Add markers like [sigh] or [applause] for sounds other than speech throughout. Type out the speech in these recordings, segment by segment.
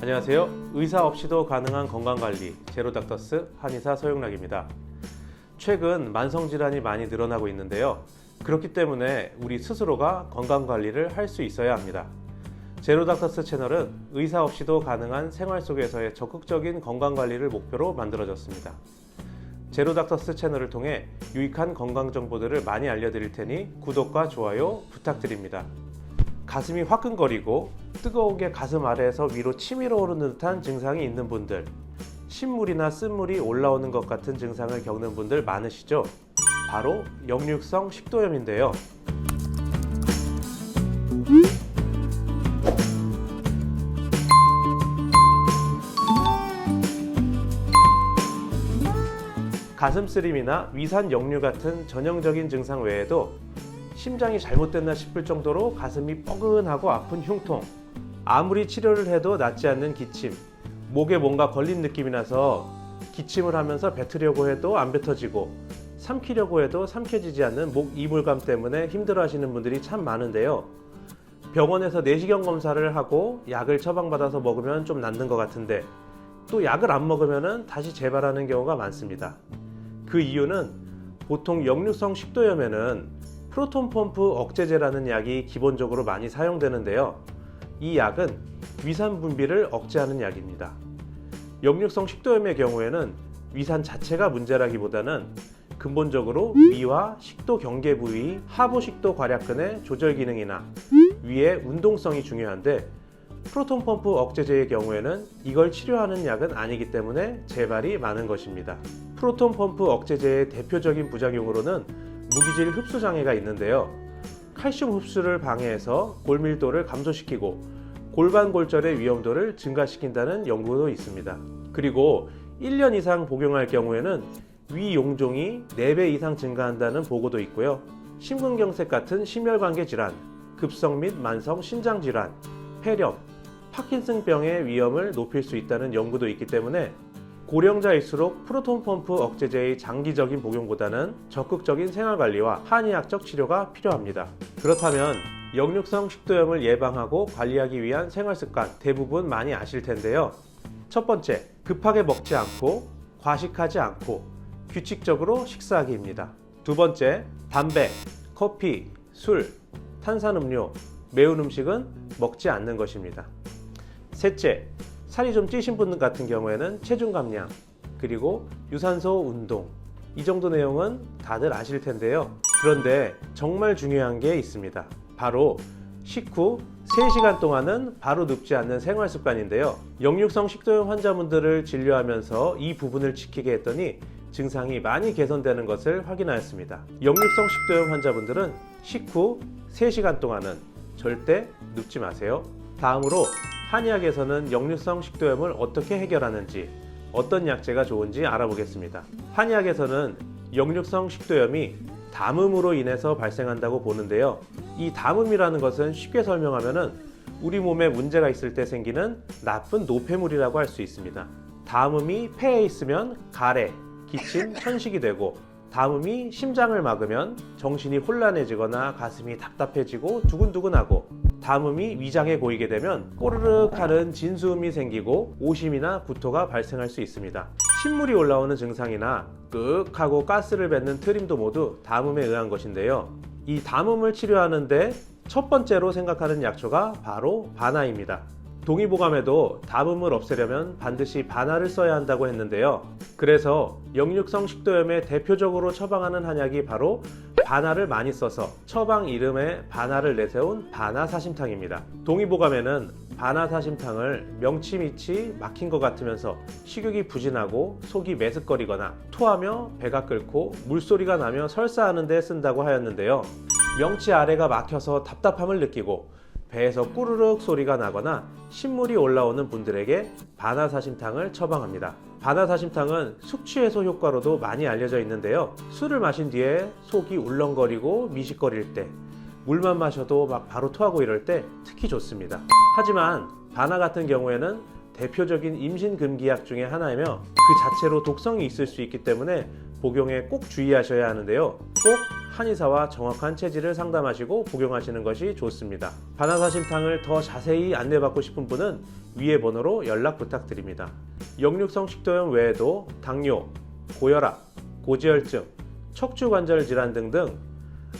안녕하세요. 의사 없이도 가능한 건강관리 제로닥터스 한의사 서영락입니다. 최근 만성질환이 많이 늘어나고 있는데요. 그렇기 때문에 우리 스스로가 건강관리를 할 수 있어야 합니다. 제로닥터스 채널은 의사 없이도 가능한 생활 속에서의 적극적인 건강 관리를 목표로 만들어졌습니다. 제로닥터스 채널을 통해 유익한 건강 정보들을 많이 알려드릴 테니 구독과 좋아요 부탁드립니다. 가슴이 화끈거리고 뜨거운 게 가슴 아래에서 위로 치밀어 오르는 듯한 증상이 있는 분들, 신물이나 쓴물이 올라오는 것 같은 증상을 겪는 분들 많으시죠? 바로 역류성 식도염인데요. 가슴 쓰림이나 위산 역류 같은 전형적인 증상 외에도 심장이 잘못됐나 싶을 정도로 가슴이 뻐근하고 아픈 흉통, 아무리 치료를 해도 낫지 않는 기침, 목에 뭔가 걸린 느낌이 나서 기침을 하면서 뱉으려고 해도 안 뱉어지고 삼키려고 해도 삼켜지지 않는 목 이불감 때문에 힘들어 하시는 분들이 참 많은데요. 병원에서 내시경 검사를 하고 약을 처방받아서 먹으면 좀 낫는 것 같은데 또 약을 안 먹으면 다시 재발하는 경우가 많습니다. 그 이유는 보통 역류성 식도염에는 프로톤 펌프 억제제라는 약이 기본적으로 많이 사용되는데요. 이 약은 위산 분비를 억제하는 약입니다. 역류성 식도염의 경우에는 위산 자체가 문제라기보다는 근본적으로 위와 식도 경계 부위 하부 식도 괄약근의 조절 기능이나 위의 운동성이 중요한데 프로톤 펌프 억제제의 경우에는 이걸 치료하는 약은 아니기 때문에 재발이 많은 것입니다. 프로톤 펌프 억제제의 대표적인 부작용으로는 무기질 흡수 장애가 있는데요. 칼슘 흡수를 방해해서 골밀도를 감소시키고 골반 골절의 위험도를 증가시킨다는 연구도 있습니다. 그리고 1년 이상 복용할 경우에는 위 용종이 4배 이상 증가한다는 보고도 있고요. 심근경색 같은 심혈관계 질환, 급성 및 만성 신장 질환, 폐렴, 파킨슨병의 위험을 높일 수 있다는 연구도 있기 때문에 고령자일수록 프로톤 펌프 억제제의 장기적인 복용보다는 적극적인 생활관리와 한의학적 치료가 필요합니다. 그렇다면 역류성 식도염을 예방하고 관리하기 위한 생활습관 대부분 많이 아실 텐데요. 첫 번째, 급하게 먹지 않고 과식하지 않고 규칙적으로 식사하기입니다. 두 번째, 담배, 커피, 술, 탄산음료, 매운 음식은 먹지 않는 것입니다. 셋째, 살이 좀 찌신 분 같은 경우에는 체중 감량, 그리고 유산소 운동. 이 정도 내용은 다들 아실 텐데요. 그런데 정말 중요한 게 있습니다. 바로 식후 3시간 동안은 바로 눕지 않는 생활 습관인데요. 역류성 식도염 환자분들을 진료하면서 이 부분을 지키게 했더니 증상이 많이 개선되는 것을 확인하였습니다. 역류성 식도염 환자분들은 식후 3시간 동안은 절대 눕지 마세요. 다음으로 한의학에서는 역류성 식도염을 어떻게 해결하는지 어떤 약재가 좋은지 알아보겠습니다. 한의학에서는 역류성 식도염이 담음으로 인해서 발생한다고 보는데요. 이 담음이라는 것은 쉽게 설명하면은 우리 몸에 문제가 있을 때 생기는 나쁜 노폐물이라고 할 수 있습니다. 담음이 폐에 있으면 가래, 기침, [laughs] 천식이 되고 담음이 심장을 막으면 정신이 혼란해지거나 가슴이 답답해지고 두근두근하고 담음이 위장에 고이게 되면 꼬르륵 하는 진수음이 생기고 오심이나 구토가 발생할 수 있습니다. 신물이 올라오는 증상이나 끄 하고 가스를 뱉는 트림도 모두 담음에 의한 것인데요. 이 담음을 치료하는데 첫 번째로 생각하는 약초가 바로 바나입니다. 동의보감에도 담음을 없애려면 반드시 바나를 써야 한다고 했는데요. 그래서 역류성 식도염에 대표적으로 처방하는 한약이 바로 바나를 많이 써서 처방 이름에 바나를 내세운 바나사심탕입니다. 동의보감에는 바나사심탕을 명치 밑이 막힌 것 같으면서 식욕이 부진하고 속이 메스꺼리거나 토하며 배가 끓고 물소리가 나며 설사하는 데 쓴다고 하였는데요. 명치 아래가 막혀서 답답함을 느끼고 배에서 꾸르륵 소리가 나거나 신물이 올라오는 분들에게 바나사심탕을 처방합니다. 바나사심탕은 숙취해소 효과로도 많이 알려져 있는데요. 술을 마신 뒤에 속이 울렁거리고 미식거릴 때, 물만 마셔도 막 바로 토하고 이럴 때 특히 좋습니다. 하지만 바나 같은 경우에는 대표적인 임신 금기약 중에 하나이며 그 자체로 독성이 있을 수 있기 때문에 복용에 꼭 주의하셔야 하는데요. 꼭 한의사와 정확한 체질을 상담하시고 복용하시는 것이 좋습니다. 바나사심탕을 더 자세히 안내받고 싶은 분은 위의 번호로 연락 부탁드립니다. 역류성 식도염 외에도 당뇨, 고혈압, 고지혈증, 척추관절 질환 등등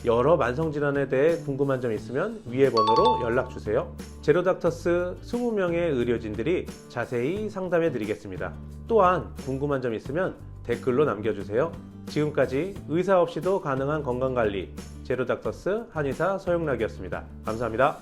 여러 만성 질환에 대해 궁금한 점 있으면 위의 번호로 연락 주세요. 제로닥터스 20명의 의료진들이 자세히 상담해 드리겠습니다. 또한 궁금한 점 있으면 댓글로 남겨주세요. 지금까지 의사 없이도 가능한 건강관리 제로닥터스 한의사 서영락이었습니다. 감사합니다.